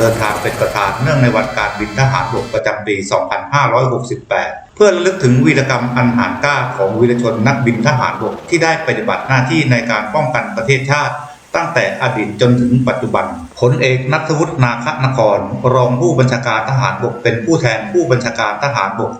เดินทางเป็นประธานเนื่องในวันการบินทหารบกประจำปี 2568 เพื่อระลึกถึงวีรกรรมอันหารกล้าของวีรชนนักบินทหารบกที่ได้ปฏิบัติหน้าที่ในการป้องกันประเทศชาติ ตั้งแต่อดีตจนถึงปัจจุบันพลเอกนัทวุฒินาคนคร รองผู้บัญชาการทหารบกเป็นผู้แทนผู้บัญชาการทหารบก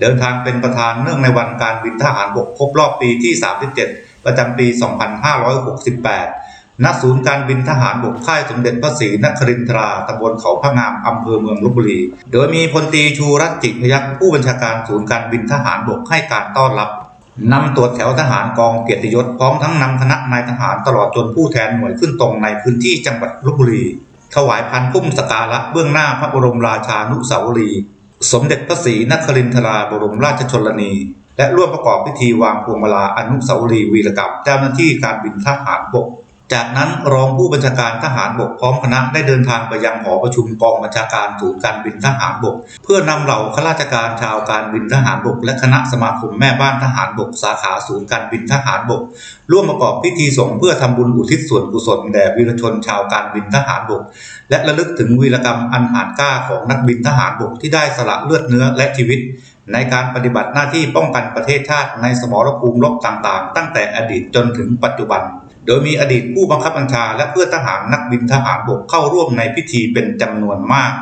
เดินทางเป็นประธานเนื่องในวันการบินทหารบกครบรอบปีที่ 37 ประจำปี 2568 ณศูนย์การบินทหารบกค่ายสมเด็จพระศรีนครินทราตำบลเขาพระงามอำเภอเมืองลบบุรี โดยมีพลตรีชูรัตจิตพยัคฆ์ผู้บัญชาการศูนย์การบินทหารบกให้การต้อนรับนำตรวจแถวทหารกองเกียรติยศพร้อมทั้งนำคณะนายทหารตลอดจนผู้แทนหน่วยขึ้นตรงในพื้นที่จังหวัดลบบุรี ถวายพันพุ่มสการะเบื้องหน้าพระบรมราชานุสาวรีย์สมเด็จพระศรีนครินทราบรมราชชนนี และร่วมประกอบพิธีวางพวงมาลาอนุสาวรีย์วีรกรรมเจ้าหน้าที่การบินทหารบก จากนั้นรองผู้บัญชาการทหารบกพร้อมคณะได้เดินทางไปยังหอประชุมกองบัญชาการศูนย์การบินทหารบก เพื่อนำเหล่าข้าราชการชาวการบินทหารบก และคณะสมาคมแม่บ้านทหารบก สาขาศูนย์การบินทหารบก ร่วมประกอบพิธีสงฆ์เพื่อทำบุญอุทิศส่วนกุศลแด่วีรชนชาวการบินทหารบก และระลึกถึงวีรกรรมอันหาญกล้าของนักบินทหารบกที่ได้สละเลือดเนื้อและชีวิตในการปฏิบัติหน้าที่ป้องกันประเทศชาติในสมรภูมิรบต่างๆ ตั้งแต่อดีตจนถึงปัจจุบัน โดยมีอดีตผู้บังคับบัญชาและเพื่อนทหารนักบินทหารบกเข้าร่วมในพิธีเป็นจำนวนมาก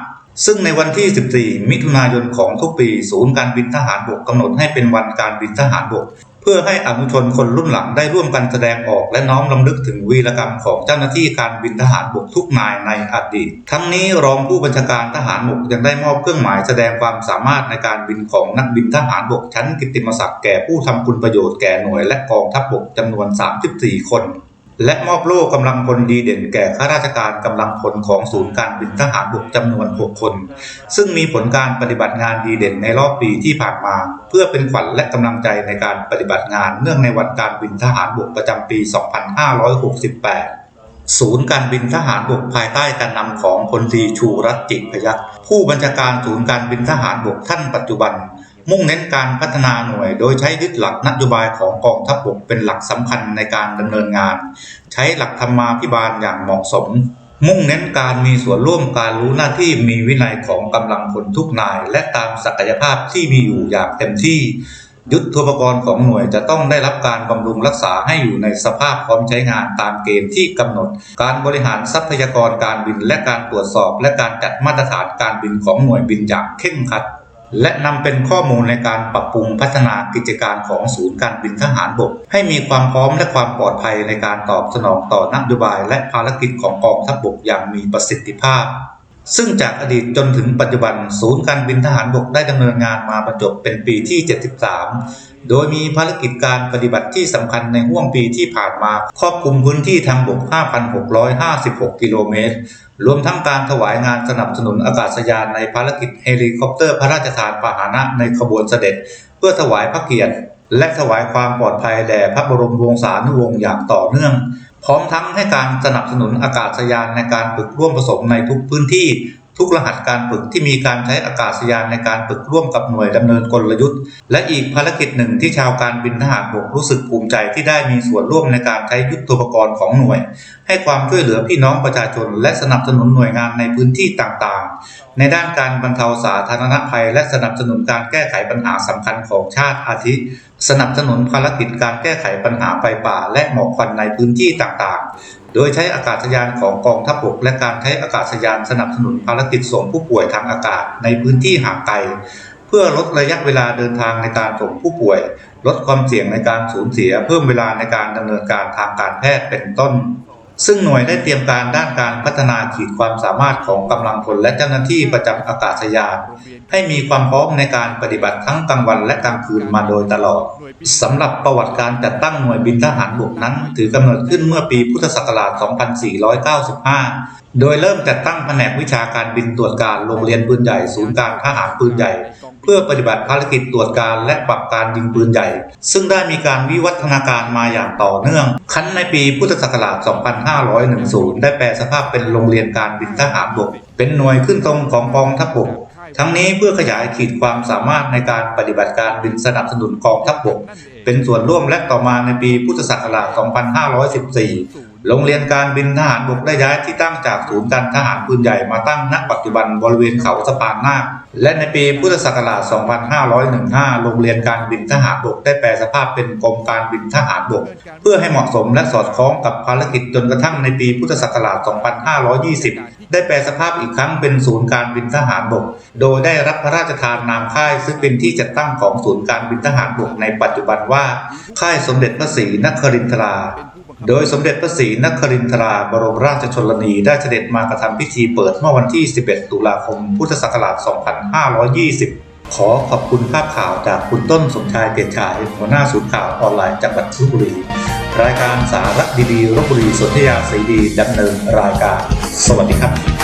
ซึ่งในวันที่ 14 มิถุนายนของทุกปี ศูนย์การบินทหารบกกำหนดให้เป็นวันการบินทหารบก เพื่อให้อนุชนคนรุ่นหลังได้ร่วมกันแสดงออกและน้อมรำลึกถึงวีรกรรมของเจ้าหน้าที่การบินทหารบกทุกนายในอดีต ทั้งนี้รองผู้บัญชาการทหารบกยังได้มอบเครื่องหมายแสดงความสามารถในการบินของนักบินทหารบกชั้นกิตติมศักดิ์แก่ผู้ทำคุณประโยชน์แก่หน่วยและกองทัพบกจำนวน 34 คน และมอบโล่กำลังพลดีเด่นแก่ข้าราชการกำลังพลของศูนย์การบินทหารบกจำนวน 6 คน ซึ่งมีผลการปฏิบัติงานดีเด่นในรอบปีที่ผ่านมา เพื่อเป็นขวัญและกำลังใจในการปฏิบัติงานเนื่องในวันการบินทหารบกประจำปี 2568ศูนย์การบินทหารบกภายใต้การนำของพลตรีชูรัตจิตพยัคฆ์ผู้บัญชาการศูนย์การบินทหารบกท่านปัจจุบัน มุ่งเน้นการพัฒนาหน่วย โดยใช้ยึดหลักนโยบายของกองทัพบกเป็นหลักสำคัญในการดำเนินงาน ใช้หลักธรรมาภิบาลอย่างเหมาะสม มุ่งเน้นการมีส่วนร่วมการรู้หน้าที่มีวินัยของกำลังพลทุกนาย และตามศักยภาพที่มีอยู่อย่างเต็มที่ ยุทธปกรณ์ของหน่วยจะต้องได้รับการบำรุงรักษาให้อยู่ในสภาพพร้อมใช้งานตามเกณฑ์ที่กำหนด การบริหารทรัพยากรการบินและการตรวจสอบ และการจัดมาตรฐานการบินของหน่วยบินอย่างเคร่งครัด และนำเป็นข้อมูลในการปรับปรุงพัฒนากิจการของศูนย์การบินทหารบก ให้มีความพร้อมและความปลอดภัยในการตอบสนองต่อนโยบายและภารกิจของกองทัพบกอย่างมีประสิทธิภาพ ซึ่งจากอดีตจนถึงปัจจุบัน ศูนย์การบินทหารบกได้ดำเนินงานมาบรรจบเป็นปีที่ 73 โดยมีภารกิจการปฏิบัติที่สำคัญในห่วงปีที่ผ่านมา ครอบคลุมพื้นที่ทางบก 5,656 กิโลเมตร รวมทั้งการถวายงานสนับสนุนอากาศยานในภารกิจเฮลิคอปเตอร์พระราชทานพาหนะในขบวนเสด็จ เพื่อถวายพระเกียรติ และถวายความปลอดภัยแด่พระบรมวงศานุวงศ์อย่างต่อเนื่อง พร้อมทั้งให้การสนับสนุนอากาศยานในการฝึกร่วมผสมในทุกพื้นที่ ทุกรหัสการฝึกที่มีการใช้อากาศยานในการฝึกร่วมกับหน่วยดำเนินกลยุทธ์ และอีกภารกิจหนึ่งที่ชาวการบินทหารบกรู้สึกภูมิใจที่ได้มีส่วนร่วมในการใช้ยุทธปกรณ์ของหน่วย ให้ความช่วยเหลือพี่น้องประชาชน และสนับสนุนหน่วยงานในพื้นที่ต่าง ในด้านการบรรเทาสาธารณภัย และสนับสนุนการแก้ไขปัญหาสำคัญของชาติอาทิ สนับสนุนภารกิจการแก้ไขปัญหาไฟป่า และหมอกควันในพื้นที่ต่างๆ โดยใช้อากาศยานของกองทัพบกและการใช้อากาศยานสนับสนุนภารกิจส่งผู้ป่วยทางอากาศในพื้นที่ห่างไกลเพื่อลดระยะเวลาเดินทางในการส่งผู้ป่วย ลดความเสี่ยงในการสูญเสีย เพิ่มเวลาในการดำเนินการทางการแพทย์เป็นต้น ซึ่งหน่วยได้เตรียมการด้านการพัฒนาขีดความสามารถของกำลังพลและเจ้าหน้าที่ประจำอากาศยาน ให้มีความพร้อมในการปฏิบัติทั้งกลางวันและกลางคืนมาโดยตลอดสำหรับประวัติการจัดตั้งหน่วยบินทหารบกนั้น ถือกำเนิดขึ้นเมื่อปีพุทธศักราช 2495 โดยเริ่มจัดตั้งแผนกวิชาการบินตรวจการโรงเรียนปืนใหญ่ศูนย์การทหารปืนใหญ่ พื่อปฏิบัติภารกิจตรวจการและปรับการยิงปืนใหญ่ ซึ่งได้มีการวิวัฒนาการมาอย่างต่อเนื่อง คันในปีพุทธศักราช 2510 ได้แปลสภาพเป็นโรงเรียนการบินทหารบก เป็นหน่วยขึ้นตรงของกองทัพบกทั้งนี้เพื่อขยายขีดความสามารถในการปฏิบัติการบินสนับสนุนกองทัพบก เป็นส่วนร่วมและต่อมาในปีพุทธศักราช 2514 โรงเรียนการบินทหารบกได้ย้ายที่ตั้งจากศูนย์การทหารปืนใหญ่มาตั้งณปัจจุบันบริเวณเขาสะพานนาคและในปีพุทธศักราช 2515 โรงเรียนการบินทหารบกได้แปลสภาพเป็นกรมการบินทหารบก เพื่อให้เหมาะสมและสอดคล้องกับภารกิจจนกระทั่งในปีพุทธศักราช 2520 ได้แปลสภาพอีกครั้งเป็นศูนย์การบินทหารบก โดยได้รับพระราชทานนามค่าย ซึ่งเป็นที่จัดตั้งของศูนย์การบินทหารบกในปัจจุบันว่า ค่ายสมเด็จพระศรีนครินทรา โดยสมเด็จพระศรีนครินทราบรมราชชนนีได้เสด็จมากระทำพิธีเปิดเมื่อวันที่ 11 ตุลาคม พุทธศักราช 2520 ขอขอบคุณภาพข่าวจากคุณต้นสมชายเตียนชาย หัวหน้าศูนย์ข่าวออนไลน์จังหวัดลบบุรี รายการสาระดีๆลบบุรีสนธยาสีดีดำเนินรายการ สวัสดีครับ